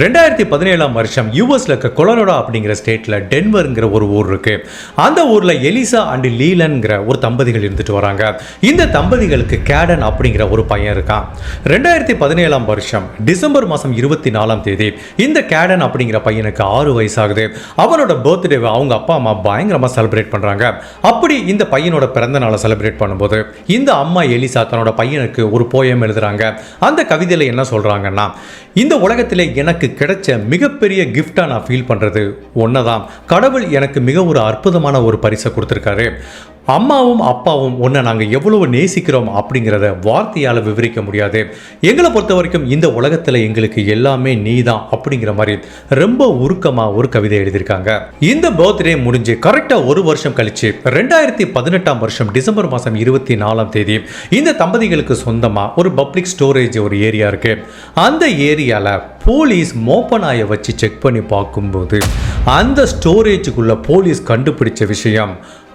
ரெண்டாயிரத்தி பதினேழாம் வருஷம் யூஎஸ்ல இருக்க கொலரோடா அப்படிங்கிற ஸ்டேட்ல டென்வர்ங்கிற ஒரு ஊர் இருக்கு. அந்த ஊர்ல எலிசா அண்ட் லீலன்ங்கிற ஒரு தம்பதிகள் இருந்துட்டு வராங்க. இந்த தம்பதிகளுக்கு கேடன் அப்படிங்கிற ஒரு பையன் இருக்கான். ரெண்டாயிரத்தி பதினேழாம் வருஷம் டிசம்பர் மாதம் இருபத்தி நாலாம் தேதி இந்த கேடன் அப்படிங்கிற பையனுக்கு ஆறு வயசாகுது. அவனோட பர்த்டேவை அவங்க அப்பா அம்மா பயங்கரமாக செலிப்ரேட் பண்ணுறாங்க அப்படி இந்த பையனோட பிறந்த நாளை செலிப்ரேட் பண்ணும்போது இந்த அம்மா எலிசா தன்னோட பையனுக்கு ஒரு போயம் எழுதுறாங்க. அந்த கவிதையில் என்ன சொல்கிறாங்கன்னா இந்த உலகத்தில் எனக்கு கிடைச்ச மிகப்பெரிய கிஃப்டாக நான் ஃபீல் பண்ணுறது ஒன்றை தான் கடவுள் எனக்கு மிக ஒரு அற்புதமான ஒரு பரிசை கொடுத்துருக்காரு. அம்மாவும் அப்பாவும் ஒன்றை நாங்கள் எவ்வளவு நேசிக்கிறோம் அப்படிங்கிறத வார்த்தையால் விவரிக்க முடியாது. எங்களை பொறுத்த வரைக்கும் இந்த உலகத்தில் எங்களுக்கு எல்லாமே நீ தான் அப்படிங்கிற மாதிரி ரொம்ப உருக்கமாக ஒரு கவிதை எழுதியிருக்காங்க. இந்த பர்த்டே முடிஞ்சு கரெக்டாக ஒரு வருஷம் கழிச்சு ரெண்டாயிரத்தி பதினெட்டாம் வருஷம் டிசம்பர் மாதம் இருபத்தி நாலாம் தேதி இந்த தம்பதிகளுக்கு சொந்தமாக ஒரு பப்ளிக் ஸ்டோரேஜ் ஒரு ஏரியா இருக்கு. அந்த ஏரியாவில் போலீஸ் மோப்பனாயை வச்சு செக் பண்ணி பார்க்கும்போது அந்த ஸ்டோரேஜுக்குள்ள போலீஸ் கண்டுபிடிச்ச விஷயம்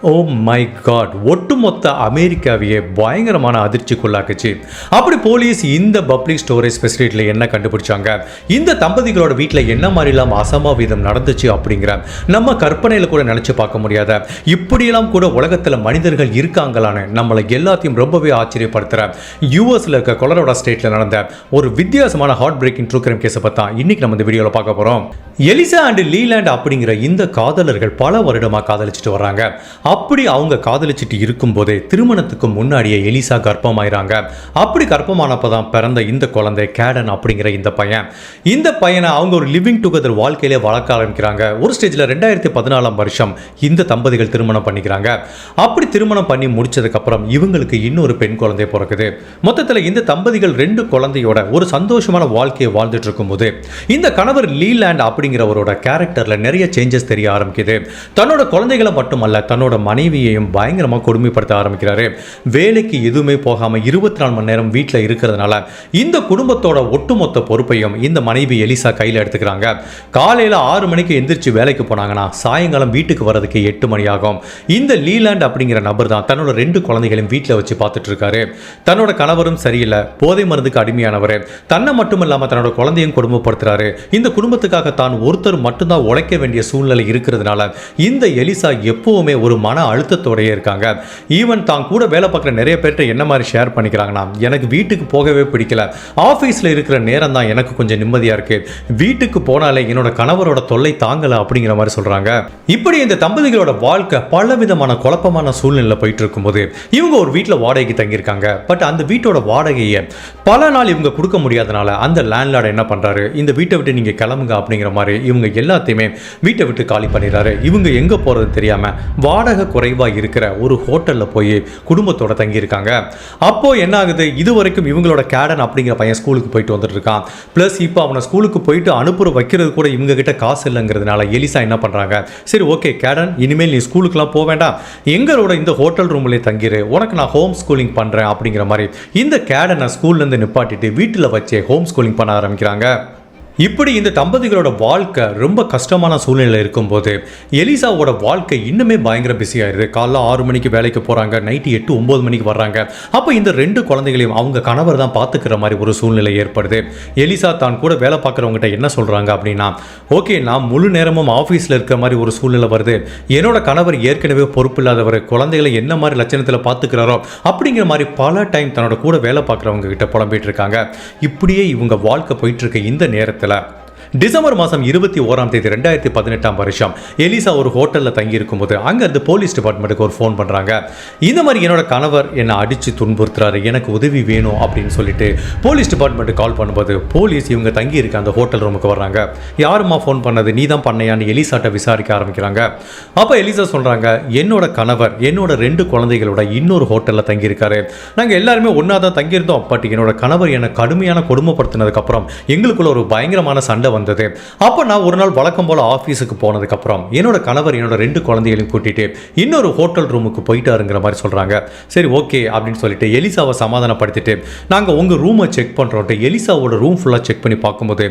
ஓ மை காட் ஒட்டுமொத்த அமெரிக்காவையே பயங்கரமான அதிர்ச்சிக்குள்ளாக்குச்சு. அப்படி போலீஸ் இந்த பப்ளிக் ஸ்டோரேஜ் ஃபெசிலிட்டியில் என்ன கண்டுபிடிச்சாங்க? இந்த தம்பதிகளோட வீட்டில் என்ன மாதிரிலாம் அசம்பாவிதம் நடந்துச்சு அப்படிங்கிற நம்ம கற்பனையில் கூட நினச்சி பார்க்க முடியாத இப்படியெல்லாம் கூட உலகத்தில் மனிதர்கள் இருக்காங்களான்னு நம்மளை எல்லாத்தையும் ரொம்பவே ஆச்சரியப்படுத்துகிற யூஎஸில் இருக்க கொலரோடா ஸ்டேட்டில் நடந்த ஒரு வித்தியாசமான ஹார்ட் பிரேக்கிங் ட்ரூ கிரைம் கேஸை பார்த்தா இன்னைக்கு நம்ம இந்த வீடியோவில் பார்க்க போகிறோம் எலிசா அண்ட் லீலாண்ட் அப்படிங்கிற இந்த காதலர்கள் பல வருடமாக காதலிச்சுட்டு வர்றாங்க. அப்படி அவங்க காதலிச்சுட்டு இருக்கும்போதே திருமணத்துக்கு முன்னாடியே எலிசா கர்ப்பமாயிறாங்க. அப்படி கர்ப்பமானப்போ தான் பிறந்த இந்த குழந்தை கேடன் அப்படிங்கிற இந்த பையன். இந்த பையனை அவங்க ஒரு லிவிங் டுகெதர் வாழ்க்கையிலே வளர்க்க ஆரம்பிக்கிறாங்க. ஒரு ஸ்டேஜில் ரெண்டாயிரத்தி பதினாலாம் வருஷம் இந்த தம்பதிகள் திருமணம் பண்ணிக்கிறாங்க. அப்படி திருமணம் பண்ணி முடிச்சதுக்கப்புறம் இவங்களுக்கு இன்னொரு பெண் குழந்தை பிறக்குது. மொத்தத்தில் இந்த தம்பதிகள் ரெண்டு குழந்தையோட ஒரு சந்தோஷமான வாழ்க்கையை வாழ்ந்துட்டு இருக்கும்போது இந்த கணவர் லீலாண்ட் அப்படிங்கிறவரோட கேரக்டரில் நிறைய சேஞ்சஸ் தெரிய ஆரம்பிக்குது. தன்னோட குழந்தைகளை மட்டுமல்ல தன்னோட மனைவியையும் பயங்கரமாக கொடுமைப்படுத்த ஆரம்பிக்கிறாரு. வேலைக்கு எதுவுமே போகாமல் இருபத்தி நாலு மணி நேரம் வீட்டில் இருக்கிறதுனால இந்த குடும்பத்தோட ஒட்டுமொத்த பொறுப்பையும் இந்த மனைவி எலிசா கையில் எடுத்துக்கிறாங்க. காலையில் ஆறு மணிக்கு எந்திரிச்சு வேலைக்கு போனாங்கன்னா சாயங்காலம் வீட்டுக்கு வர்றதுக்கு எட்டு மணி ஆகும். இந்த லீலாண்ட் அப்படிங்கிற நபர் தான் தன்னோட ரெண்டு குழந்தைகளையும் வீட்டில் வச்சு பார்த்துட்டு இருக்காரு தன்னோட கணவரும் சரியில்லை போதை மருந்துக்கு அடிமையானவர். தன்னை மட்டும் இல்லாமல் தன்னோட குழந்தையும் கொடுமைப்படுத்துறாரு. இந்த குடும்பத்துக்காக தான் ஒருத்தர் மட்டும்தான் உழைக்க வேண்டிய சூழ்நிலை இருக்கிறதுனால இந்த எலிசா எப்பவுமே ஒரு மன அழுத்தத்தோடயே இருக்காங்க. ஈவன் தான் கூட வேலை பார்க்குற நிறைய பேர்கிட்ட என்ன மாதிரி ஷேர் பண்ணிக்கிறாங்கன்னா எனக்கு வீட்டுக்கு போகவே பிடிக்கல. ஆஃபீஸில் இருக்கிற நேரம் தான் எனக்கு கொஞ்சம் நிம்மதியாக இருக்கு. வீட்டுக்கு போனாலே என்னோட கணவரோட தொல்லை தாங்கலை அப்படிங்கிற மாதிரி சொல்கிறாங்க இப்படி இந்த தம்பதிகளோட வாழ்க்கை பல விதமான குழப்பமான சூழ்நிலை போயிட்டு இருக்கும்போது இவங்க ஒரு வீட்டில் வாடகைக்கு தங்கியிருக்காங்க. பட் அந்த வீட்டோட வாடகையை பல நாள் இவங்க கொடுக்க முடியாதனால அந்த லேண்ட்லார்டு என்ன பண்ணுறாரு இந்த வீட்டை விட்டு நீங்கள் கிளம்புங்க அப்படிங்கிற மாதிரி இவங்க எல்லாத்தையுமே வீட்டை விட்டு காலி பண்ணிடுறாரு. இவங்க எங்கே போகிறது தெரியாமல் வாடகை குறைவாக இருக்கிற ஒரு ஹோட்டலில் போய் குடும்பத்தோட தங்கியிருக்காங்க. அப்போ என்ன ஆகுது இது வரைக்கும் இவங்களோட கேடன் அப்படிங்கிற பையன் ஸ்கூலுக்கு போயிட்டு வந்துட்டு இருக்கான் ப்ளஸ் இப்போ அவனை ஸ்கூலுக்கு போயிட்டு அனுப்புற வைக்கிறது கூட இவங்க கிட்ட காசு இல்லைங்கிறதுனால எலிசா என்ன பண்ணுறாங்க சரி ஓகே கேடன் இனிமேல் நீ ஸ்கூலுக்குலாம் போக வேண்டாம். எங்களோட இந்த ஹோட்டல் ரூம்லேயே தங்கிரு. உனக்கு நான் ஹோம் ஸ்கூலிங் பண்ணுறேன் அப்படிங்கிற மாதிரி இந்த கேடனை ஸ்கூல்லேருந்து நிப்பாட்டிட்டு வீட்டில் வச்சே ஹோம் ஸ்கூலிங் பண்ண ஆரம்பிக்கிறாங்க. இப்படி இந்த தம்பதிகளோட வாழ்க்கை ரொம்ப கஷ்டமான சூழ்நிலை இருக்கும்போது எலிசாவோட வாழ்க்கை இன்னுமே பயங்கர பிஸி ஆயிடுது. காலைல ஆறு மணிக்கு வேலைக்கு போகிறாங்க நைட்டு எட்டு ஒம்பது மணிக்கு வர்றாங்க. அப்போ இந்த ரெண்டு குழந்தைகளையும் அவங்க கணவர் தான் பார்த்துக்கிற மாதிரி ஒரு சூழ்நிலை ஏற்படுது. எலிசா தான் கூட வேலை பார்க்குறவங்ககிட்ட என்ன சொல்கிறாங்க அப்படின்னா ஓகே நான் முழு நேரமும் ஆஃபீஸில் இருக்கிற மாதிரி ஒரு சூழ்நிலை வருது. என்னோட கணவர் ஏற்கனவே பொறுப்பு இல்லாதவர் குழந்தைகளை என்ன மாதிரி லட்சணத்தில் பார்த்துக்கிறாரோ அப்படிங்கிற மாதிரி பல டைம் தன்னோட கூட வேலை பார்க்குறவங்க கிட்ட புலம்பிட்டு இருக்காங்க. இப்படியே இவங்க வாழ்க்கை போயிட்டு இருக்க இந்த நேரத்தில் ಆಗ್ತಲ್ಲ டிசம்பர் மாதம் இருபத்தி ஓராம் தேதி ரெண்டாயிரத்தி பதினெட்டாம் வருஷம். எலிசா ஒரு ஹோட்டலில் தங்கி இருக்கும்போது அங்கேருந்து போலீஸ் டிபார்ட்மெண்ட்டுக்கு ஒரு ஃபோன் பண்ணுறாங்க இந்த மாதிரி என்னோட கணவர் என்னை அடித்து துன்புறுத்துறாரு. எனக்கு உதவி வேணும் அப்படின்னு சொல்லிட்டு போலீஸ் டிபார்ட்மெண்ட்டுக்கு கால் பண்ணும்போது போலீஸ் இவங்க தங்கி இருக்க அந்த ஹோட்டல் ரூமுக்கு வர்றாங்க. யாரும்மா ஃபோன் பண்ணது? நீ தான் பண்ணையான்னு எலிசாட்ட விசாரிக்க ஆரம்பிக்கிறாங்க. அப்போ எலிசா சொல்கிறாங்க என்னோட கணவர் என்னோட ரெண்டு குழந்தைகளோட இன்னொரு ஹோட்டலில் தங்கியிருக்காரு. நாங்கள் எல்லாருமே ஒன்றா தான் தங்கியிருந்தோம். பட் என்னோட கணவர் என்னை கடுமையான கொடுமைப்படுத்தினதுக்கப்புறம் எங்களுக்குள்ள ஒரு பயங்கரமான சண்டை வந்தது. அப்போ நான் ஒரு நாள் வழக்கம் போல் ஆஃபீஸுக்கு போனதுக்கப்புறம் என்னோட கணவர் என்னோட ரெண்டு குழந்தைகளையும் கூட்டிகிட்டு இன்னொரு ஹோட்டல் ரூமுக்கு போயிட்டாருங்கிற மாதிரி சொல்கிறாங்க சரி ஓகே அப்படின்னு சொல்லிட்டு எலிசாவை சமாதானப்படுத்திட்டு நாங்கள் உங்கள் ரூமை செக் பண்ணுறோன்ட்டு எலிசாவோட ரூம் ஃபுல்லாக செக் பண்ணி பார்க்கும்போது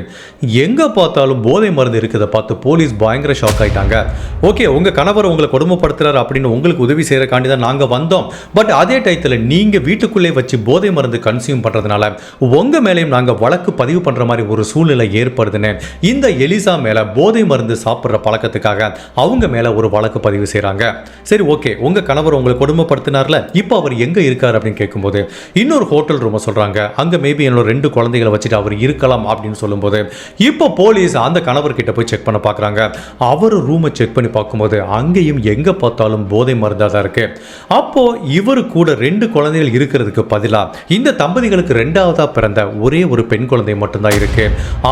எங்கே பார்த்தாலும் போதை மருந்து இருக்கிறத பார்த்து போலீஸ் பயங்கர ஷாக் ஆகிட்டாங்க ஓகே உங்கள் கணவர் உங்களை கொடுமைப்படுத்துறாரு அப்படின்னு உங்களுக்கு உதவி செய்கிறக்காண்டி தான் நாங்கள் வந்தோம். பட் அதே டயத்தில் நீங்கள் வீட்டுக்குள்ளே வச்சு போதை மருந்து கன்சியூம் பண்ணுறதுனால உங்கள் மேலேயும் நாங்கள் வழக்கு பதிவு பண்ணுற மாதிரி ஒரு சூழ்நிலை ஏற்படுதுன்னு இந்த எலிசா மேலே போதை மருந்து சாப்பிட்ற பழக்கத்துக்காக அவங்க மேலே ஒரு வழக்கு பதிவு செய்கிறாங்க சரி ஓகே. உங்கள் கணவர் உங்களை கொடுமைப்படுத்தினார்ல? இப்போ அவர் எங்கே இருக்கார் அப்படின்னு கேட்கும்போது இன்னொரு ஹோட்டல் ரூமை சொல்கிறாங்க அங்கே மேபி என்னோட ரெண்டு குழந்தைகளை வச்சுட்டு அவர் இருக்கலாம் அப்படின்னு சொல்லும்போது இப்போ போலீஸ் அந்த கணவர்கிட்ட போய் செக் பண்ண பார்க்குறாங்க அவர் ரூமை செக் பண்ணி பார்க்கும்போது அங்கேயும் எங்கே பார்த்தாலும் போதை மருந்தாக தான் இருக்கு. அப்போ இவர் கூட ரெண்டு குழந்தைகள் இருக்கிறதுக்கு பதிலாக இந்த தம்பதிகளுக்கு ரெண்டாவதா பிறந்த ஒரே ஒரு பெண் குழந்தை மட்டும்தான் இருக்கு.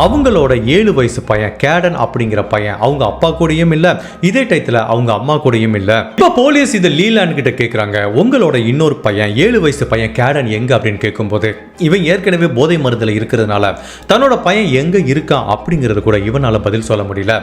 அவங்களோட ஏ ஏழு வயசு பையன் கேடன் அப்படிங்கிற பையன் அவங்க அப்பா கூடயும் இல்லை இதே டயத்தில் அவங்க அம்மா கூடயும் இல்லை. இப்போ போலீஸ் இது லீலான் கிட்ட கேட்குறாங்க உங்களோட இன்னொரு பையன் ஏழு வயசு பையன் கேடன் எங்க அப்படின்னு கேட்கும்போது இவன் ஏற்கனவே போதை மருந்தில் இருக்கிறதுனால தன்னோட பையன் எங்கே இருக்கான் அப்படிங்கிறது கூட இவனால் பதில் சொல்ல முடியல.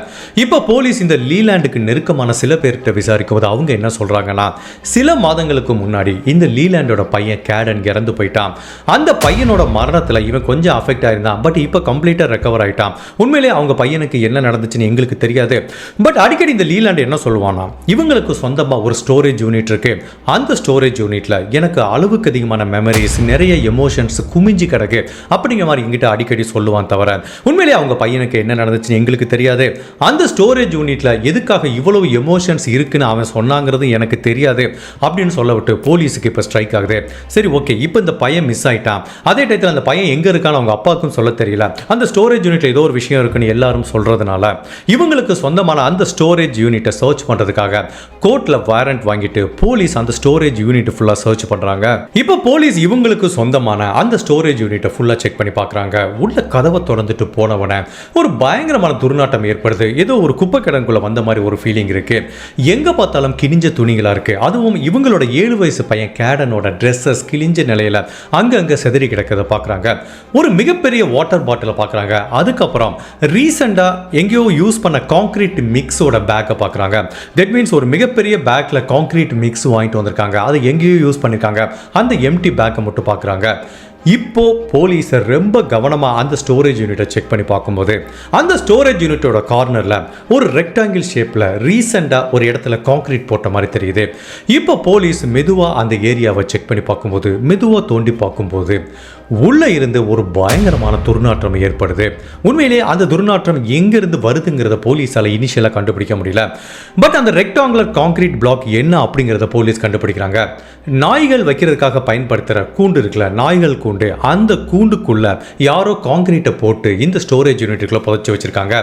இப்போ போலீஸ் இந்த லீலாண்டுக்கு நெருக்கமான சில பேர்கிட்ட விசாரிக்கும் போது அவங்க என்ன சொல்கிறாங்கன்னா சில மாதங்களுக்கு முன்னாடி இந்த லீலாண்டோட பையன் கேடன் இறந்து போயிட்டான். அந்த பையனோட மரணத்தில் இவன் கொஞ்சம் அஃபெக்ட் ஆயிருந்தான் பட் இப்போ கம்ப்ளீட்டாக ரெக்கவர் ஆயிட்டான். உண்மையிலே அவங்க பையனுக்கு என்ன நடந்துச்சுன்னு எங்களுக்கு தெரியாது. பட் அடிக்கடி இந்த லீலாண்ட் என்ன சொல்லுவானா இவங்களுக்கு சொந்தமாக ஒரு ஸ்டோரேஜ் யூனிட் இருக்கு. அந்த ஸ்டோரேஜ் யூனிட்ல எனக்கு அளவுக்கு அதிகமான மெமரிஸ் நிறைய எமோஷன்ஸ் குமிஞ்சு கிடக்கு. அப்படிங்கிற மாதிரி எங்கிட்ட அடிக்கடி சொல்லுவான் தவிர உண்மையிலேயே அவங்க பையனுக்கு என்ன நடந்துச்சுன்னு எங்களுக்கு தெரியாது. அந்த ஸ்டோரேஜ் யூனிட்ல எதுக்காக இவ்வளவு எமோஷன்ஸ் இருக்குன்னு அவன் சொன்னாங்கிறது எனக்கு தெரியாது. அப்படின்னு சொல்ல விட்டு போலீஸுக்கு இப்போ ஸ்ட்ரைக் ஆகுது. சரி ஓகே இப்போ இந்த பையன் மிஸ் ஆயிட்டான். அதே டயத்தில் அந்த பையன் எங்கே இருக்கான்னு அவங்க அப்பாவுக்கும் சொல்ல தெரியல. அந்த ஸ்டோரேஜ் யூனிட்ல ஏதோ ஒரு விஷயம் இருக்குன்னு எல்லாரும் சொல்றதுனால இவங்களுக்கு சொந்தமான அந்த ஸ்டோரேஜ் யூனிட்டை சர்ச் பண்றதுக்காக கோர்ட்ல வாரண்ட் வாங்கிட்டு போலீஸ் அந்த ஸ்டோரேஜ் யூனிட் ஃபுல்லாக சர்ச் பண்றாங்க. இப்போ போலீஸ் இவங்களுக்கு சொந்தமான அந்த ஸ்டோரேஜ் யூனிட்டை ஃபுல்லாக செக் பண்ணி பார்க்குறாங்க. உள்ள கதவை திறந்துட்டு போனவனே ஒரு பயங்கரமான துர்நாட்டம் ஏற்படுது. ஏதோ ஒரு குப்பை கிடங்குள்ள வந்த மாதிரி ஒரு ஃபீலிங் இருக்கு. எங்க பார்த்தாலும் கிழிஞ்ச துணிகளா இருக்கு. அதுவும் இவங்களோட ஏழு வயசு பையன் கேடனோட ட்ரெஸ்ஸஸ் கிழிஞ்ச நிலையில அங்கங்கே செதறி கிடக்கிறத பார்க்குறாங்க. ஒரு மிகப்பெரிய வாட்டர் பாட்டிலை பார்க்குறாங்க. அதுக்கப்புறம் ரீசெண்டாக எங்கேயோ யூஸ் பண்ண கான்கிரீட் மிக்ஸோட பேக்கை பார்க்குறாங்க தட் மீன்ஸ் ஒரு மிகப்பெரிய பேக்கில் கான்கிரீட் மிக்ஸ் வாங்கிட்டு வந்திருக்காங்க. அதை எங்கேயோ யூஸ் பண்ணியிருக்காங்க அந்த எம்டி பேக்கை மட்டும் பார்க்குறாங்க இப்போ போலீஸ் ரொம்ப கவனமாக அந்த ஸ்டோரேஜ் யூனிட்டை செக் பண்ணி பார்க்கும்போது அந்த ஸ்டோரேஜ் யூனிட்டோட கார்னரில் ஒரு ரெக்டாங்கிள் ஷேப்பில் ரீசெண்டாக ஒரு இடத்துல கான்கிரீட் போட்ட மாதிரி தெரியுது. இப்போ போலீஸ் மெதுவாக அந்த ஏரியாவை செக் பண்ணி பார்க்கும்போது மெதுவாக தோண்டி பார்க்கும்போது உள்ளே இருந்து ஒரு பயங்கரமான துர்நாற்றம் ஏற்படுது. உண்மையிலே அந்த துர்நாற்றம் எங்கேருந்து வருதுங்கிறத போலீஸால் இனிஷியலாக கண்டுபிடிக்க முடியல. பட் அந்த ரெக்டாங்குலர் காங்கிரீட் பிளாக் என்ன அப்படிங்கிறத போலீஸ் கண்டுபிடிக்கிறாங்க. நாய்கள் வைக்கிறதுக்காக பயன்படுத்துகிற கூண்டு இருக்குல்ல நாய்கள் கூண்டு. அந்த கூண்டுக்குள்ள யாரோ கான்கிரீட்டை போட்டு இந்த ஸ்டோரேஜ் யூனிட்டுக்குள்ளே புதைச்சி வச்சிருக்காங்க.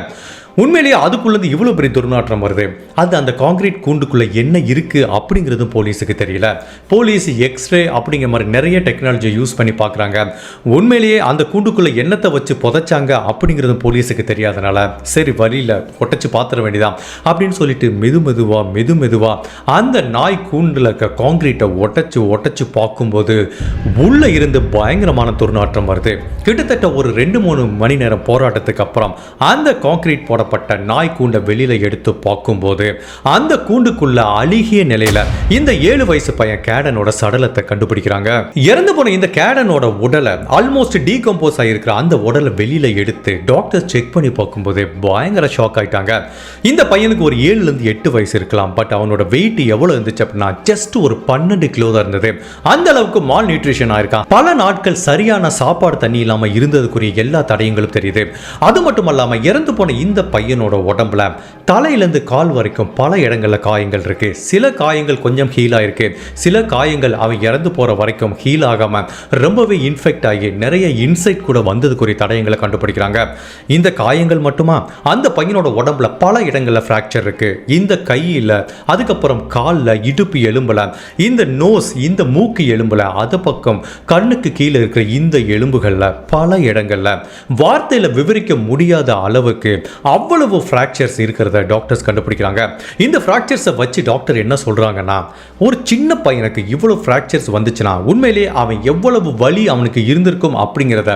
உண்மையிலேயே அதுக்குள்ளேருந்து இவ்வளோ பெரிய துர்நாற்றம் வருது. அது அந்த காங்கிரீட் கூண்டுக்குள்ளே என்ன இருக்குது அப்படிங்கிறதும் போலீஸுக்கு தெரியல. போலீஸ் எக்ஸ்ரே அப்படிங்கிற மாதிரி நிறைய டெக்னாலஜியை யூஸ் பண்ணி பார்க்குறாங்க. உண்மையிலேயே அந்த கூண்டுக்குள்ளே என்னத்தை வச்சு புதைச்சாங்க அப்படிங்கிறதும் போலீஸுக்கு தெரியாதனால சரி வழியில் ஒட்டச்சு பார்த்துட வேண்டியதான் அப்படின்னு சொல்லிட்டு மெது மெதுவாக மெது மெதுவாக அந்த நாய் கூண்டில் இருக்க கான்கிரீட்டை ஒட்டச்சு ஒட்டச்சு பார்க்கும்போது உள்ளே இருந்து பயங்கரமான துர்நாற்றம் வருது. கிட்டத்தட்ட ஒரு ரெண்டு மூணு மணி நேரம் போராட்டத்துக்கு அப்புறம் அந்த கான்கிரீட் போடப்பட்ட நாய் கூண்டை வெளியில எடுத்து பார்க்கும்போது அந்த கூண்டுக்குள்ள அழுகிய நிலையில இந்த ஏழு வயசு பையன் கேடனோட சடலத்தை கண்டுபிடிக்கிறாங்க. இறந்து போன இந்த கேடனோட உடலை ஆல்மோஸ்ட் டீகம்போஸ் ஆகிருக்கிற அந்த உடலை வெளியில எடுத்து டாக்டர் செக் பண்ணி பார்க்கும்போது பயங்கர ஷாக் ஆயிட்டாங்க. இந்த பையனுக்கு ஒரு ஏழுல இருந்து எட்டு வயசு இருக்கலாம் பட் அவனோட வெயிட் எவ்வளவு இருந்துச்சு அப்படின்னா ஜஸ்ட் ஒரு பன்னெண்டு கிலோ தான் இருந்தது. அந்த அளவுக்கு மால் நியூட்ரிஷன் ஆயிருக்கான். பல நாட்கள் சரியான சாப்பாடு தண்ணி இல்லாம இருந்ததுக்குரிய எல்லா தடயங்களும் தெரியுது. அது மட்டும் இல்லாம இறந்து போன இந்த பையனோட உடம்புல தலையிலேருந்து கால் வரைக்கும் பல இடங்களில் காயங்கள் இருக்கு. சில காயங்கள் கொஞ்சம் ஹீல் ஆயிருக்கு. சில காயங்கள் அவன் இறந்து போகிற வரைக்கும் ஹீல் ஆகாமல் ரொம்பவே இன்ஃபெக்ட் ஆகி நிறைய இன்சைட் கூட வந்ததுக்குரிய தடயங்களை கண்டுபிடிக்கிறாங்க. இந்த காயங்கள் மட்டுமா? அந்த பையனோட உடம்புல பல இடங்களில் ஃப்ராக்சர் இருக்கு. இந்த கையில் அதுக்கப்புறம் காலில் இடுப்பு எலும்பில் இந்த நோஸ் இந்த மூக்கு எலும்புல அது பக்கம் கண்ணுக்கு கீழே இருக்கிற இந்த எலும்புகளில் பல இடங்களில் வார்த்தையில் விவரிக்க முடியாத அளவுக்கு அவ்வளவு ஃப்ராக்சர்ஸ் இருக்கிறத டாக்டர்ஸ் கண்டுபிடிக்கிறாங்க. இந்த ஃப்ராக்சர்ஸை வச்சு டாக்டர் என்ன சொல்கிறாங்கன்னா ஒரு சின்ன பையனுக்கு இவ்வளோ ஃப்ராக்சர்ஸ் வந்துச்சுன்னா உண்மையிலே அவன் எவ்வளவு வலி அவனுக்கு இருந்திருக்கும் அப்படிங்கிறத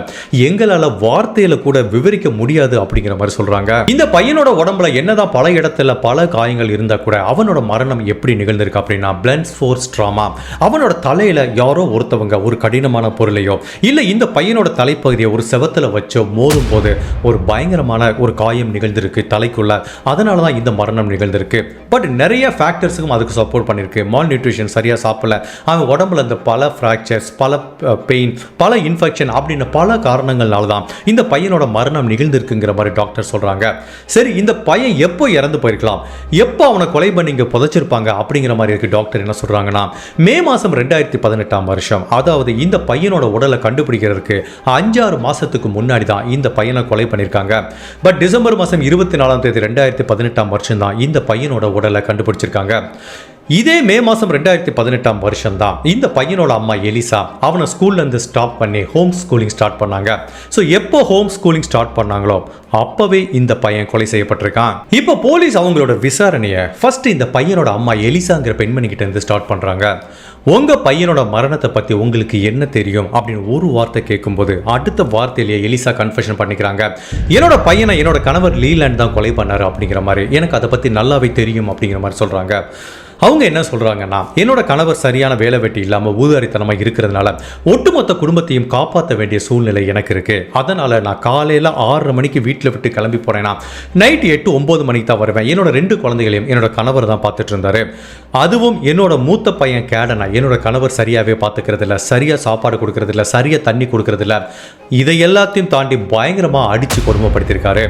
எங்களால் வார்த்தையில் கூட விவரிக்க முடியாது அப்படிங்கிற மாதிரி சொல்கிறாங்க இந்த பையனோட உடம்புல என்னதான் பல இடத்துல பல காயங்கள் இருந்தால் கூட அவனோட மரணம் எப்படி நிகழ்ந்திருக்கு அப்படின்னா பிளன்ஸ் ஃபோர்ஸ் ட்ராமா அவனோட தலையில் யாரோ ஒருத்தவங்க ஒரு கடினமான பொருளையோ இல்லை இந்த பையனோட தலைப்பகுதியை ஒரு செவத்தில் வச்சோ மோதும் போது ஒரு பயங்கரமான ஒரு காயம் நிகழ்ந்து விழுந்திருக்கு தலைக்குள்ள. அதனால தான் இந்த மரணம் நிகழ்ந்திருக்கு. பட் நிறைய ஃபேக்டர்ஸுக்கும் அதுக்கு சப்போர்ட் பண்ணியிருக்கு மால் நியூட்ரிஷன் சரியாக சாப்பிடல. அவன் உடம்புல இந்த பல ஃப்ராக்சர்ஸ் பல பெயின் பல இன்ஃபெக்ஷன் அப்படின்னு பல காரணங்கள்னால தான் இந்த பையனோட மரணம் நிகழ்ந்திருக்குங்கிற மாதிரி டாக்டர் சொல்கிறாங்க சரி இந்த பையன் எப்போ இறந்து போயிருக்கலாம்? எப்போ அவனை கொலை பண்ணி இங்கே புதைச்சிருப்பாங்க? அப்படிங்கிற மாதிரி இருக்கு டாக்டர் என்ன சொல்கிறாங்கன்னா மே மாதம் ரெண்டாயிரத்தி பதினெட்டாம் வருஷம். அதாவது இந்த பையனோட உடலை கண்டுபிடிக்கிறதுக்கு அஞ்சாறு மாதத்துக்கு முன்னாடி தான் இந்த பையனை கொலை பண்ணியிருக்காங்க. பட் டிசம்பர் மாதம் இருபத்தி நாலாம் தேதி ரெண்டாயிரத்தி பதினெட்டாம் வருஷம் தான் இந்த பையனோட உடலை கண்டுபிடிச்சிருக்காங்க. இதே மே மாதம் ரெண்டாயிரத்தி பதினெட்டாம் வருஷம் தான் இந்த பையனோட அம்மா எலிசா. அவனை ஸ்கூல்லேருந்து ஸ்டாப் பண்ணி ஹோம் ஸ்கூலிங் ஸ்டார்ட் பண்ணாங்க. ஸோ எப்போ ஹோம் ஸ்கூலிங் ஸ்டார்ட் பண்ணாங்களோ அப்போவே இந்த பையன் கொலை செய்யப்பட்டிருக்கான். இப்போ போலீஸ் அவங்களோட விசாரணையை ஃபர்ஸ்ட் இந்த பையனோட அம்மா எலிசாங்கிற பெண்மணி கிட்ட இருந்து ஸ்டார்ட் பண்ணுறாங்க உங்கள் பையனோட மரணத்தை பற்றி உங்களுக்கு என்ன தெரியும் அப்படின்னு ஒரு வார்த்தை கேட்கும்போது அடுத்த வார்த்தையிலேயே எலிசா கன்ஃபெஷன் பண்ணிக்கிறாங்க. என்னோட பையனை என்னோட கணவர் லீலாண்ட் தான் கொலை பண்ணாரு அப்படிங்கிற மாதிரி எனக்கு அதை பற்றி நல்லாவே தெரியும் அப்படிங்கிற மாதிரி சொல்கிறாங்க அவங்க என்ன சொல்கிறாங்கன்னா என்னோட கணவர் சரியான வேலை வெட்டி இல்லாமல் ஊதாரித்தனமாக இருக்கிறதுனால ஒட்டுமொத்த குடும்பத்தையும் காப்பாற்ற வேண்டிய சூழ்நிலை எனக்கு இருக்குது அதனால் நான் காலையில் ஆறரை மணிக்கு வீட்டில் விட்டு கிளம்பி போகிறேன்னா நைட்டு எட்டு ஒம்பது மணிக்கு தான் வருவேன். என்னோட ரெண்டு குழந்தைகளையும் என்னோட கணவர் தான் பார்த்துட்டு இருந்தாரு. அதுவும் என்னோட மூத்த பையன் கேடனா என்னோட கணவர் சரியாகவே பார்த்துக்கிறதில்ல சரியாக சாப்பாடு கொடுக்கறதில்ல சரியாக தண்ணி கொடுக்கறதில்ல இதை எல்லாத்தையும் தாண்டி பயங்கரமாக அடித்து கொடுமைப்படுத்தியிருக்காரு.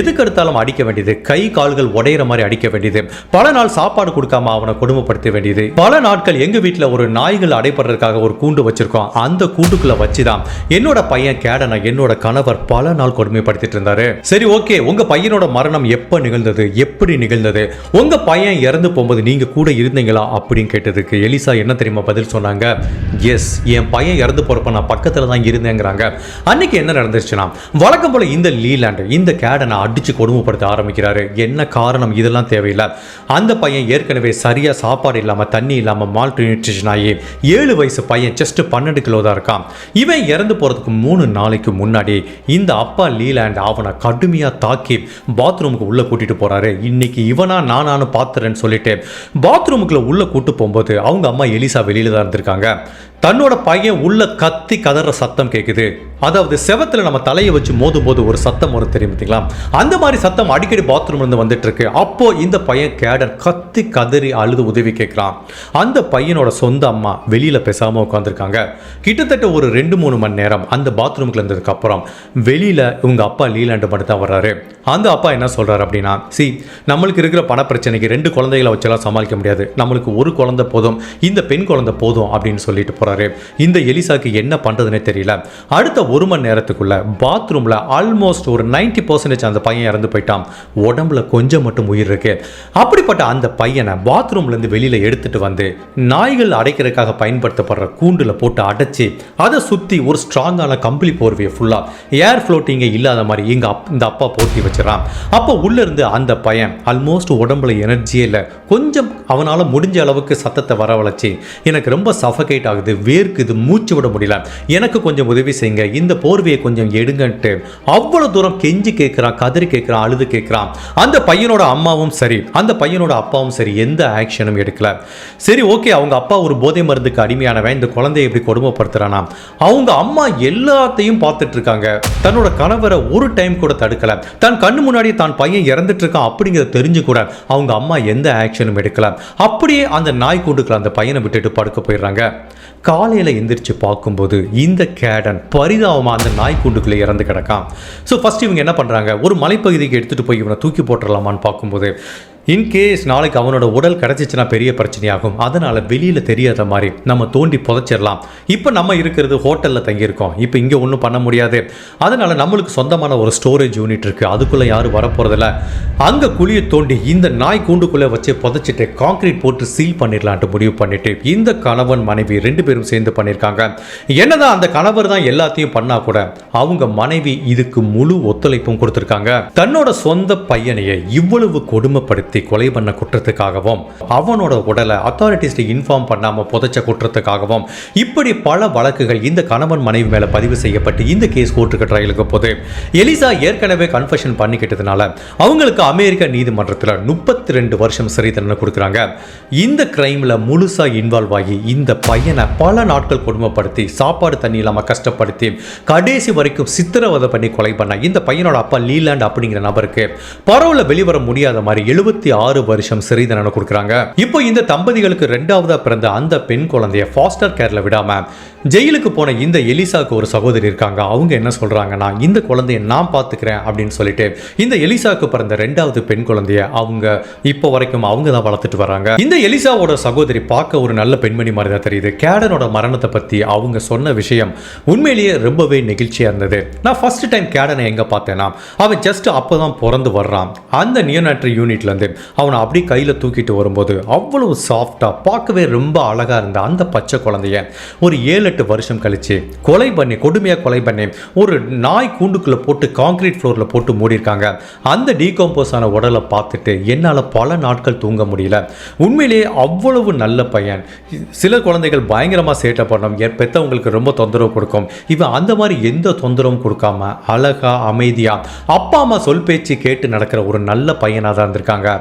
எதுக்கு எடுத்தாலும் அடிக்க வேண்டியது கை கால்கள் உடையிற மாதிரி அடிக்க வேண்டியது. பல நாள் சாப்பாடு கொடுக்காம அவனை கொடுமைப்படுத்த வேண்டியது. பல நாட்கள் எங்க வீட்டில் ஒரு நாய்கள் அடைபடுறதுக்காக ஒரு கூண்டு வச்சிருக்கோம். அந்த கூண்டுக்குள்ள வச்சுதான் என்னோட பையன் கேடனை என்னோட கணவர் பல நாள் கொடுமைப்படுத்திட்டு இருந்தாரு. சரி ஓகே. உங்க பையனோட மரணம் எப்ப நிகழ்ந்தது? எப்படி நிகழ்ந்தது? உங்க பையன் இறந்து போகும்போது நீங்க கூட இருந்தீங்களா? அப்படின்னு கேட்டதுக்கு எலிசா என்ன தெரியுமா பதில் சொன்னாங்க? எஸ் என் பையன் இறந்து போறப்ப நான் பக்கத்துல தான் இருந்தேங்கிறாங்க. அன்னைக்கு என்ன நடந்துச்சுன்னா வழக்கம் போல இந்த லீலாண்ட் இந்த கேடனை அடிச்சு கொடுமைப்படுத்த ஆரம்பிக்கிறாரு. என்ன காரணம்? இதெல்லாம் தேவையில்லை. அந்த பையன் ஏற்கனவே சரி சரியாக சாப்பாடு இல்லாம தண்ணி இல்லாம மால் நியூட்ரிஷன் ஆகி ஏழு வயசு பையன் ஜஸ்ட் பன்னெண்டு கிலோ தான் இருக்கான். இவன் இறந்து போறதுக்கு மூணு நாளைக்கு முன்னாடி இந்த அப்பா லீலாண்ட் அவனை கடுமையா தாக்கி பாத்ரூமுக்கு உள்ள கூட்டிட்டு போறாரு. இன்னைக்கு இவனா நானானு பார்த்துறேன்னு சொல்லிட்டு பாத்ரூமுக்குள்ள உள்ளே கூட்டு போகும்போது அவங்க அம்மா எலிசா வெளியில தான் இருந்திருக்காங்க. தன்னோட பையன் உள்ள கத்தி கதற சத்தம் கேட்குது அதாவது செவத்துல நம்ம தலையை வச்சு மோதும் போது ஒரு சத்தம் வரும் தெரியும் பார்த்தீங்களா அந்த மாதிரி சத்தம் அடிக்கடி பாத்ரூம்ல இருந்து வந்துட்டு இருக்கு அப்போ இந்த பையன் கேடன் கத்தி கதறி அழுது உதவி கேட்குறான் அந்த பையனோட சொந்த அம்மா வெளியில பேசாம உட்காந்துருக்காங்க கிட்டத்தட்ட ஒரு ரெண்டு மூணு மணி நேரம் அந்த பாத்ரூமுக்குள்ள இருந்ததுக்கு அப்புறம் வெளியில உங்க அப்பா லீலாண்டு மட்டும் தான் வர்றாரு. அந்த அப்பா என்ன சொல்றாரு அப்படின்னா சி நம்மளுக்கு இருக்கிற பண பிரச்சனைக்கு ரெண்டு குழந்தைகளை வச்செல்லாம் சமாளிக்க முடியாது. நம்மளுக்கு ஒரு குழந்தை போதும் இந்த பெண் குழந்தை போதும் அப்படின்னு சொல்லிட்டு போறாரு இந்த எலிசாக்கு என்ன பண்றதுனே தெரியல. அடுத்த ஒரு மணி நேரத்துக்குள்ள பாத்ரூம்ல ஆல்மோஸ்ட் ஒரு 90% பர்சன்டேஜ் அந்த பையன் இறந்து போயிட்டான். உடம்புல கொஞ்சம் மட்டும் உயிர் இருக்கு. அப்படிப்பட்ட அந்த பையனை பாத்ரூம்ல இருந்து வெளியில எடுத்துட்டு வந்து நாய்கள் அடைக்கிறதுக்காக பயன்படுத்தப்படுற கூண்டுல போட்டு அடைச்சி அதை சுத்தி ஒரு ஸ்ட்ராங்கான கம்பளி போர்வையை ஃபுல்லா ஏர் ஃப்ளோட்டிங்கே இல்லாத மாதிரி எங்க அப் இந்த அப்பா போட்டி வச்சிடறான். அப்போ உள்ள இருந்து அந்த பையன் ஆல்மோஸ்ட் உடம்புல எனர்ஜியே இல்லை. கொஞ்சம் அவனால முடிஞ்ச அளவுக்கு சத்தத்தை வரவழைச்சி எனக்கு ரொம்ப சஃபகேட் ஆகுது வேர்க்குது மூச்சு விட முடியல. எனக்கு கொஞ்சம் உதவி செய்யுங்க இந்த போர்வையை கொஞ்சம் எடுங்கன்ட்டு. அவ்வளவு தூரம் கெஞ்சி கேட்குறான் கதறி கேட்குறான் அழுது கேட்குறான் அந்த பையனோட அம்மாவும் சரி அந்த பையனோட அப்பாவும் சரி எந்த ஆக்ஷனும் எடுக்கல. சரி ஓகே அவங்க அப்பா ஒரு போதை மருந்துக்கு அடிமையானவன் இந்த குழந்தையை இப்படி கொடுமைப்படுத்துறானா? அவங்க அம்மா எல்லாத்தையும் பார்த்துட்டு இருக்காங்க தன்னோட கணவரை ஒரு டைம் கூட தடுக்கல. தன் கண்ணு முன்னாடி தான் பையன் இறந்துட்டு இருக்கான் அப்படிங்கிறத தெரிஞ்சு கூட அவங்க அம்மா எந்த ஆக்ஷனும் எடுக்கல. அப்படியே அந்த நாய் கூண்டுக்குள்ள அந்த பையனை விட்டுட்டு படுக்க போயிடுறாங்க. காலையில் எந்திரிச்சு பார்க்கும்போது இந்த கேடன் பரிதாபமாக அந்த நாய்க்குண்டுக்குள்ளே இறந்து கிடக்கான். ஸோ ஃபஸ்ட் இவங்க என்ன பண்ணுறாங்க ஒரு மலைப்பகுதிக்கு எடுத்துகிட்டு போய் இவனை தூக்கி போட்டுடலாமான்னு பார்க்கும்போது இன்கேஸ் நாளைக்கு அவனோட உடல் கிடச்சிச்சுன்னா பெரிய பிரச்சனையாகும். அதனால் வெளியில் தெரியாத மாதிரி நம்ம தோண்டி புதைச்சிடலாம். இப்போ நம்ம இருக்கிறது ஹோட்டலில் தங்கியிருக்கோம். இப்போ இங்கே ஒன்றும் பண்ண முடியாது. அதனால் நம்மளுக்கு சொந்தமான ஒரு ஸ்டோரேஜ் யூனிட் இருக்குது அதுக்குள்ளே யாரும் வரப்போகிறதில்ல அங்கே குழியை தோண்டி இந்த நாய் கூண்டுக்குள்ளே வச்சு புதைச்சிட்டு காங்கிரீட் போட்டு சீல் பண்ணிடலான்ட்டு முடிவு பண்ணிட்டு இந்த கணவன் மனைவி ரெண்டு பேரும் சேர்ந்து பண்ணியிருக்காங்க. என்னதான் அந்த கணவர் தான் எல்லாத்தையும் பண்ணா கூட அவங்க மனைவி இதுக்கு முழு ஒத்துழைப்பும் கொடுத்துருக்காங்க. தன்னோட சொந்த பையனையை இவ்வளவு கொடுமைப்படுத்தி கொலை பண்ண குற்றத்துக்காகவும் அவனோட உடலை அத்தாரிட்டிஸ்ட இன்ஃபார்ம் பண்ணாமல் புதைச்ச குற்றத்துக்காகவும் இப்படி பல வழக்குகள் இந்த கணவன் மனைவி மேல பதிவு செய்யப்பட்டு இந்த கேஸ் கோர்ட்டுக்கு ட்ரையலுக்கு போது எலிசா ஏற்கனவே கன்ஃபெஷன் பண்ணிக்கிட்டதுனால அவங்களுக்கு அமெரிக்க நீதிமன்றத்தில் முப்பத்தி ரெண்டு வருஷம் சிறை தண்டனை கொடுக்குறாங்க. இந்த கிரைமில் முழுசா இன்வால்வ் ஆகி இந்த பையனை பல நாட்கள் கொடுமைப்படுத்தி சாப்பாடு தண்ணி இல்லாமல் கஷ்டப்படுத்தி கடைசி வரைக்கும் சித்திரவதை பண்ணி கொலை பண்ண இந்த பையனோட அப்பா லீலாண்ட் அப்படிங்கிற நபருக்கு பரவல வெளிவர முடியாத மாதிரி எழுபத்தி ஆறு வருஷம் சிறை தண்டனை கொடுக்குறாங்க. இப்போ இந்த தம்பதிகளுக்கு ரெண்டாவதா பிறந்த அந்த பெண் குழந்தைய ஃபாஸ்டர் கேர்ல விடாம ஜெயிலுக்கு போன இந்த எலிசாக்கு ஒரு சகோதரி இருக்காங்க. அவங்க என்ன சொல்றாங்கன்னா இந்த குழந்தைய நான் பார்த்துக்கிறேன் அப்படின்னு சொல்லிட்டு இந்த எலிசாக்கு பிறந்த ரெண்டாவது பெண் குழந்தைய அவங்க இப்போ வரைக்கும் அவங்க தான் வளர்த்துட்டு வராங்க. இந்த எலிசாவோட சகோதரி பார்க்க ஒரு நல்ல பெண்மணி மாதிரி தான் தெரியுது. கேடனோட மரணத்தை பத்தி அவங்க சொன்ன விஷயம் உண்மையிலேயே ரொம்பவே நெகிழ்ச்சியா இருந்தது. நான் ஃபர்ஸ்ட் டைம் கேடனை எங்க பார்த்தேன்னா அவன் ஜஸ்ட் அப்போதான் பிறந்து வர்றான். அந்த நியோநாட்ரி யூனிட்ல இருந்து அவனை அப்படியே கையில் தூக்கிட்டு வரும்போது அவ்வளவு சாஃப்டாக பார்க்கவே ரொம்ப அழகாக இருந்த அந்த பச்சை குழந்தைய ஒரு ஏழு எட்டு வருஷம் கழிச்சு கொலை பண்ணி கொடுமையாக கொலை பண்ணி ஒரு நாய் கூண்டுக்குள்ளே போட்டு காங்கிரீட் ஃப்ளோரில் போட்டு மூடியிருக்காங்க. அந்த டீகம்போஸ் ஆன உடலை பார்த்துட்டு என்னால் பல நாட்கள் தூங்க முடியல. உண்மையிலேயே அவ்வளவு நல்ல பையன். சில குழந்தைகள் பயங்கரமாக சேட்டை பண்ணும். என் பெற்றவங்களுக்கு ரொம்ப தொந்தரவு கொடுக்கும். இவன் அந்த மாதிரி எந்த தொந்தரவும் கொடுக்காம அழகா அமைதியாக அப்பா அம்மா சொல் பேச்சு கேட்டு நடக்கிற ஒரு நல்ல பையனாக தான் இருந்திருக்காங்க.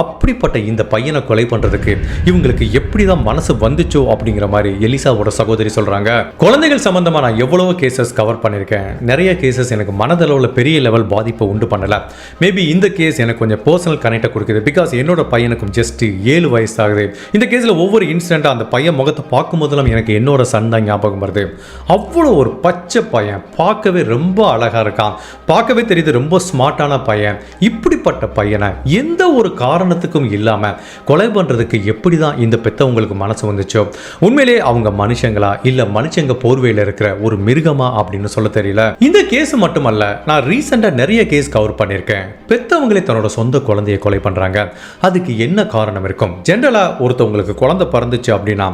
அப்படிப்பட்ட இந்த பையனை கொலை பண்ணுறதுக்கு இவங்களுக்கு எப்படி தான் மனசு வந்துச்சோ அப்படிங்கிற மாதிரி எலிசாவோட சகோதரி சொல்கிறாங்க குழந்தைகள் சம்மந்தமாக நான் எவ்வளவோ கேசஸ் கவர் பண்ணியிருக்கேன். நிறைய கேசஸ் எனக்கு மனதளவில் பெரிய லெவல் பாதிப்பை உண்டு பண்ணலை. மேபி இந்த கேஸ் எனக்கு கொஞ்சம் பர்சனல் கனெக்டை கொடுக்குது. பிகாஸ் என்னோட பையனுக்கும் ஜஸ்ட் ஏழு வயசு ஆகுது இந்த கேஸில் ஒவ்வொரு இன்சிடெண்ட்டாக அந்த பையன் முகத்தை பார்க்கும் போதெல்லாம் எனக்கு என்னோட சன் தான் ஞாபகம் வருது. அவ்வளோ ஒரு பச்சை பையன். பார்க்கவே ரொம்ப அழகாக இருக்கான். பார்க்கவே தெரியுது ரொம்ப ஸ்மார்ட்டான பையன். இப்படிப்பட்ட பையனை எந்த ஒரு காரணத்துக்கும் இல்லாமல் கொலை பண்ணுறதுக்கு எப்படி தான் இந்த பெத்தவங்களுக்கு மனசு வந்துச்சோ? உண்மையிலே அவங்க மனுஷங்களா? இல்லை மனுஷங்க போர்வையில் இருக்கிற ஒரு மிருகமா அப்படின்னு சொல்ல தெரியல. இந்த கேஸ் மட்டுமல்ல நான் ரீசெண்டாக நிறைய கேஸ் கவர் பண்ணியிருக்கேன். பெத்தவங்களே தன்னோட சொந்த குழந்தையை கொலை பண்ணுறாங்க அதுக்கு என்ன காரணம் இருக்கும்? ஜென்ரலாக ஒருத்தவங்களுக்கு குழந்தை பிறந்துச்சு அப்படின்னா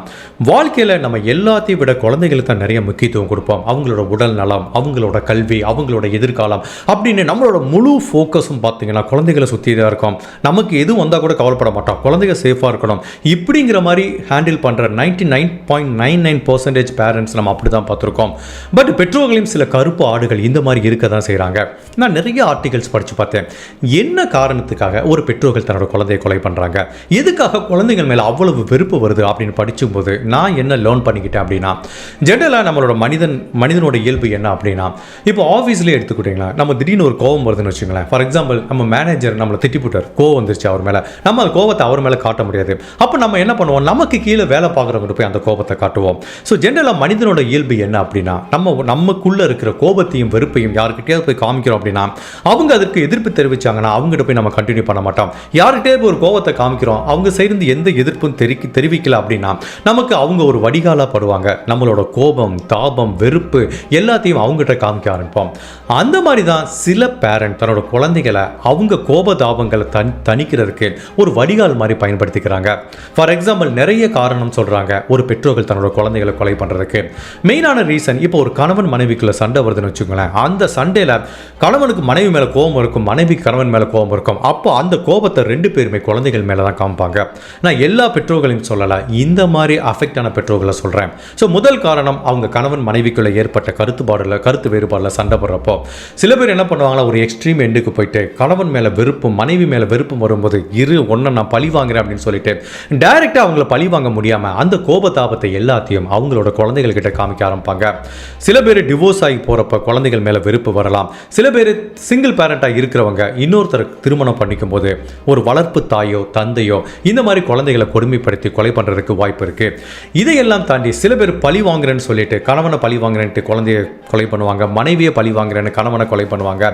வாழ்க்கையில் நம்ம எல்லாத்தையும் விட குழந்தைகளுக்கு தான் நிறைய முக்கியத்துவம் கொடுப்போம். அவங்களோட உடல் நலம் அவங்களோட கல்வி அவங்களோட எதிர்காலம் அப்படின்னு நம்மளோட முழு ஃபோக்கஸும் பார்த்தீங்கன்னா குழந்தைகளை சுற்றி தான் இருக்கும். நமக்கு எது எதுவும் வந்தால் கூட கவலைப்பட மாட்டோம் குழந்தைங்க சேஃபாக இருக்கணும். இப்படிங்கிற மாதிரி ஹேண்டில் பண்ணுற ninety nine point nine nine percentage parents நம்ம அப்படி தான் பார்த்துருக்கோம். பட் பெற்றோர்களையும் சில கருப்பு ஆடுகள் இந்த மாதிரி இருக்க தான் செய்கிறாங்க நான் நிறைய ஆர்டிகல்ஸ் படித்து பார்த்தேன். என்ன காரணத்துக்காக ஒரு பெற்றோர்கள் தன்னோட குழந்தையை கொலை பண்ணுறாங்க எதுக்காக குழந்தைகள் மேலே அவ்வளவு வெறுப்பு வருது அப்படின்னு படிக்கும்போது நான் என்ன லேர்ன் பண்ணிக்கிட்டேன் அப்படின்னா ஜென்ரலாக நம்மளோட மனிதன் மனிதனோட இயல்பு என்ன அப்படின்னா இப்போ ஆஃபீஸ்லேயே எடுத்துக்கிட்டிங்களா நம்ம திடீர்னு ஒரு கோவம் வருதுன்னு வச்சுங்களேன் ஃபார் எக்ஸாம்பிள் நம்ம மேனேஜர் நம்மளை திட்டி போட்டார். கோவம் வந்துருச்சு அவர் மேலே. நம்ம அந்த கோவத்தை அவர் மேலே காட்ட முடியாது. அப்போ நம்ம என்ன பண்ணுவோம்? நமக்கு கீழே வேலை பார்க்குறவங்க போய் அந்த கோபத்தை காட்டுவோம். ஸோ ஜென்ரலாக மனிதனோட இயல்பு என்ன அப்படின்னா நம்ம நமக்குள்ளே இருக்கிற கோபத்தையும் வெறுப்பையும் யாருக்கிட்டேயாவது போய் காமிக்கிறோம் அப்படின்னா அவங்க அதற்கு எதிர்ப்பு தெரிவிச்சாங்கன்னா அவங்ககிட்ட போய் நம்ம கண்டினியூ பண்ண மாட்டோம். யார்கிட்டே போய் ஒரு கோவத்தை காமிக்கிறோம் அவங்க சைடு எந்த எதிர்ப்பும் தெரி தெரிவிக்கல அப்படின்னா நமக்கு அவங்க ஒரு வடிகாலாக படுவாங்க. நம்மளோட கோபம் தாபம் வெறுப்பு எல்லாத்தையும் அவங்ககிட்ட காமிக்க ஆரம்பிப்போம். அந்த மாதிரி தான் சில பேரண்ட் தன்னோட குழந்தைகளை அவங்க கோப தாபங்களை தன் தணிக்கிறதுக்கு ஒரு வடிகால் மாதிரி பயன்படுத்திக்கிறாங்க. ஃபார் எக்ஸாம்பிள் நிறைய காரணம் சொல்கிறாங்க ஒரு பெற்றோர்கள் தன்னோட குழந்தைகளை கொலை பண்ணுறதுக்கு மெயினான ரீசன் இப்போ ஒரு கணவன் மனைவிக்குள்ள சண்டை வருதுன்னு வச்சுக்கோங்களேன். அந்த சண்டையில் கணவனுக்கு மனைவி மேலே கோபம் இருக்கும் மனைவி கணவன் மேலே கோபம் இருக்கும். அப்போ அந்த கோபத்தை ரெண்டு பேருமே குழந்தைகள் மேலே தான் காமிப்பாங்க நான் எல்லா பெற்றோர்களையும் சொல்லலை. இந்த மாதிரி அஃபெக்ட் ஆன பெற்றோர்களை சொல்கிறேன் ஸோ முதல் காரணம் அவங்க கணவன் மனைவிக்குள்ள ஏற்பட்ட கருத்துப்பாடுல கருத்து வேறுபாடில் சண்டை போடுறப்போ சில பேர் என்ன பண்ணுவாங்களா ஒரு எக்ஸ்ட்ரீம் எண்டுக்கு போயிட்டு கணவன் மேலே வெறுப்பும் மனைவி மேலே வெறுப்பும் வரும்போது இரு ஒன்றை நான் பழி வாங்குறேன் அப்படின்னு சொல்லிட்டு டைரெக்டாக அவங்கள பழி வாங்க முடியாமல் அந்த கோபதாபத்தை எல்லாத்தையும் அவங்களோட குழந்தைகள்கிட்ட காமிக்க ஆரம்பிப்பாங்க. சில பேர் டிவோர்ஸ் ஆகி போகிறப்ப குழந்தைகள் மேலே வெறுப்பு வரலாம். சில பேர் சிங்கிள் பேரண்ட்டாக இருக்கிறவங்க இன்னொருத்தர் திருமணம் பண்ணிக்கும் போது ஒரு வளர்ப்பு தாயோ தந்தையோ இந்த மாதிரி குழந்தைகளை கொடுமைப்படுத்தி கொலை பண்ணுறதுக்கு வாய்ப்பு இருக்கு. இதையெல்லாம் தாண்டி சில பேர் பழி வாங்குறேன்னு சொல்லிட்டு கணவனை பழி வாங்குறேன்ட்டு குழந்தைய கொலை பண்ணுவாங்க மனைவியை பழி வாங்குறேன்னு கணவனை கொலை பண்ணுவாங்க.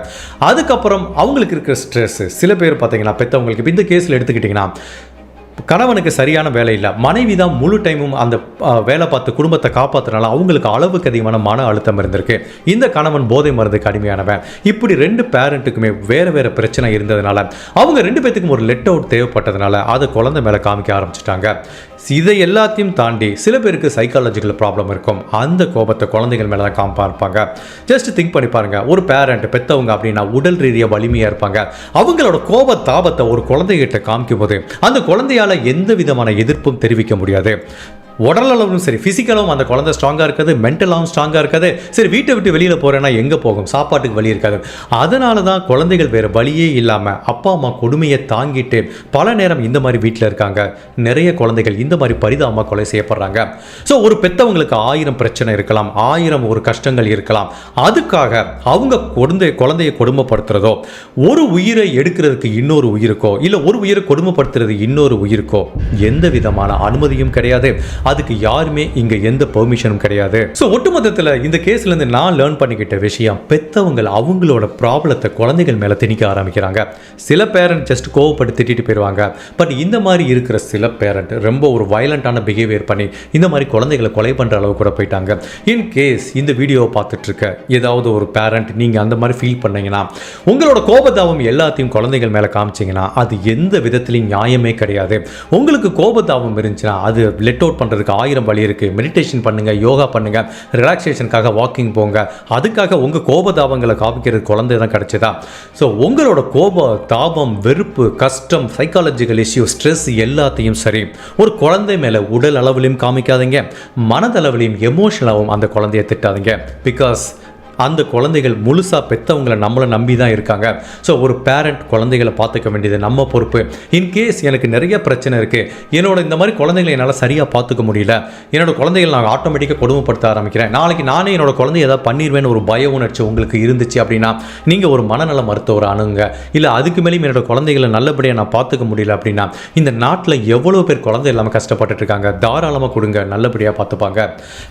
அதுக்கப்புறம் அவங்களுக்கு இருக்கிற ஸ்ட்ரெஸ் சில பேர் பார்த்தீங்கன்னா பெற்றவங்களுக்கு இந்த கேஸில் எடுத்துக்கிட்டிங்கன்னா கணவனுக்கு சரியான வேலை இல்லை. மனைவி தான் முழு டைமும் அந்த வேலை பார்த்து குடும்பத்தை காப்பாத்துறனால அவங்களுக்கு அளவுக்கு அதிகமான மன அழுத்தம் இருந்திருக்கு. இந்த கணவன் போதை மருந்துக்கு அடிமையானவன். இப்படி ரெண்டு பேரண்ட்டுக்குமே வேறு வேறு பிரச்சனை இருந்ததுனால அவங்க ரெண்டு பேத்துக்கும் ஒரு லெட் அவுட் தேவைப்பட்டதுனால அதை குழந்தை மேலே காமிக்க ஆரம்பிச்சிட்டாங்க. இதை எல்லாத்தையும் தாண்டி சில பேருக்கு சைக்காலஜிக்கல் ப்ராப்ளம் இருக்கும். அந்த கோபத்தை குழந்தைகள் மேலே தான் காமிப்பா இருப்பாங்க ஜஸ்ட் திங்க் பண்ணி பாருங்க. ஒரு பேரண்ட் பெத்தவங்க அப்படின்னா உடல் ரீதியாக வலிமையாக இருப்பாங்க. அவங்களோட கோப தாபத்தை ஒரு குழந்தைகிட்ட காமிக்கும் போது அந்த குழந்தையால எந்த விதமான எதிர்ப்பும் தெரிவிக்க முடியாது. உடல் அளவும் சரி ஃபிசிக்கலாகவும் அந்த குழந்தை ஸ்ட்ராங்காக இருக்குது மென்டலாகவும் ஸ்ட்ராங்காக இருக்காது. சரி வீட்டை விட்டு வெளியில் போகிறேன்னா எங்கே போகும்? சாப்பாட்டுக்கு வழி இருக்காது. அதனால தான் குழந்தைகள் வேறு வழியே இல்லாமல் அப்பா அம்மா கொடுமையை தாங்கிட்டு பல நேரம் இந்த மாதிரி வீட்டில் இருக்காங்க. நிறைய குழந்தைகள் இந்த மாதிரி பரிதாபமாக கொலை செய்யப்படுறாங்க. ஸோ ஒரு பெற்றவங்களுக்கு ஆயிரம் பிரச்சனை இருக்கலாம் ஆயிரம் ஒரு கஷ்டங்கள் இருக்கலாம். அதுக்காக அவங்க குழந்தை குழந்தையை கொடுமைப்படுத்துறதோ ஒரு உயிரை எடுக்கிறதுக்கு இன்னொரு உயிருக்கோ இல்லை ஒரு உயிரை கொடுமைப்படுத்துறது இன்னொரு உயிருக்கோ எந்த விதமான அனுமதியும் கிடையாது. அதுக்கு யாருமே இங்க எந்த பெர்மிஷனும் கிடையாது. ஸோ ஒட்டுமொத்தத்தில் இந்த கேஸ்ல இருந்து நான் லேர்ன் பண்ணிக்கிட்ட விஷயம் பெத்தவங்க அவங்களோட ப்ராப்ளத்தை குழந்தைகள் மேல திணிக்க ஆரம்பிக்கிறாங்க. சில பேரண்ட் ஜஸ்ட் கோவப்பட்டு திட்டிட்டு போயிடுவாங்க பட் இந்த மாதிரி இருக்கிற சில பேரண்ட் ரொம்ப ஒரு வயலண்டான பிஹேவியர் பண்ணி இந்த மாதிரி குழந்தைகளை கொலை பண்ற அளவு கூட போயிட்டாங்க. இன் கேஸ் இந்த வீடியோவை பார்த்துட்டு இருக்க ஏதாவது ஒரு பேரண்ட் நீங்க அந்த மாதிரி ஃபீல் பண்ணீங்கன்னா உங்களோட கோபதாபம் எல்லாத்தையும் குழந்தைகள் மேல காமிச்சீங்கன்னா அது எந்த விதத்திலையும் நியாயமே கிடையாது. உங்களுக்கு கோபதாபம் இருந்துச்சுன்னா அது லெட் அவுட் பண்ணுறதுக்கு ஆயிரம் வழி இருக்கு. மெடிடேஷன் பண்ணுங்க யோகா பண்ணுங்க ரிலாக்ஸேஷனுக்காக வாக்கிங் போங்க. அதுக்காக உங்க கோபதாபங்களை காமிக்கிறது குழந்தை தான் கிடச்சிதா? ஸோ உங்களோட கோப தாபம் வெறுப்பு கஷ்டம் சைக்காலஜிக்கல் இஷ்யூ ஸ்ட்ரெஸ் எல்லாத்தையும் சரி ஒரு குழந்தை மேலே உடல் அளவிலையும் காமிக்காதீங்க. மனதளவிலையும் எமோஷனலாகவும் அந்த குழந்தைய திட்டாதீங்க. பிகாஸ் அந்த குழந்தைகள் முழுசாக பெற்றவங்களை நம்மளை நம்பி தான் இருக்காங்க. ஸோ ஒரு பேரண்ட் குழந்தைகளை பார்த்துக்க வேண்டியது நம்ம பொறுப்பு. இன்கேஸ் எனக்கு நிறைய பிரச்சனை இருக்குது என்னோட இந்த மாதிரி குழந்தைகளை என்னால் சரியாக பார்த்துக்க முடியல என்னோட குழந்தைகள் நான் ஆட்டோமேட்டிக்காக கொடுமைப்படுத்த ஆரம்பிக்கிறேன். நாளைக்கு நானே என்னோட குழந்தை ஏதாவது பண்ணிடுவேன்னு ஒரு பய உணர்ச்சி உங்களுக்கு இருந்துச்சு அப்படின்னா நீங்கள் ஒரு மனநல மருத்துவர் அணுங்க இல்லை அதுக்கு மேலேயும் என்னோட குழந்தைகளை நல்லபடியாக நான் பார்த்துக்க முடியல அப்படின்னா இந்த நாட்டில் எவ்வளோ பேர் குழந்தை இல்லாமல் கஷ்டப்பட்டுட்டு இருக்காங்க தாராளமாக கொடுங்க நல்லபடியாக பார்த்துப்பாங்க.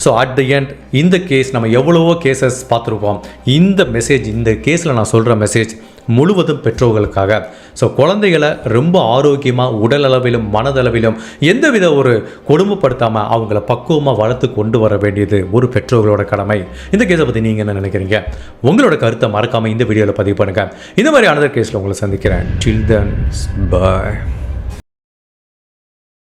ஸோ அட் த எண்ட் இந்த கேஸ் நம்ம எவ்வளவோ கேசஸ் பார்த்துருப்போம் இந்த மெசேஜ் இந்த கேஸில் நான் சொல்கிற மெசேஜ் முழுவதும் பெற்றோர்களுக்காக. ஸோ குழந்தைகளை ரொம்ப ஆரோக்கியமாக உடல் அளவிலும் மனதளவிலும் எந்தவித ஒரு கொடுமைப்படுத்தாமல் அவங்கள பக்குவமாக வளர்த்து கொண்டு வர வேண்டியது ஒரு பெற்றோர்களோட கடமை. இந்த கேஸை பற்றி நீங்கள் என்ன நினைக்கிறீங்க? உங்களோட கருத்தை மறக்காமல் இந்த வீடியோவில் பதிவு பண்ணுங்கள் இந்த மாதிரி அனதர் கேஸில் உங்களை சந்திக்கிறேன். சில்ட்ரன்ஸ் பாய்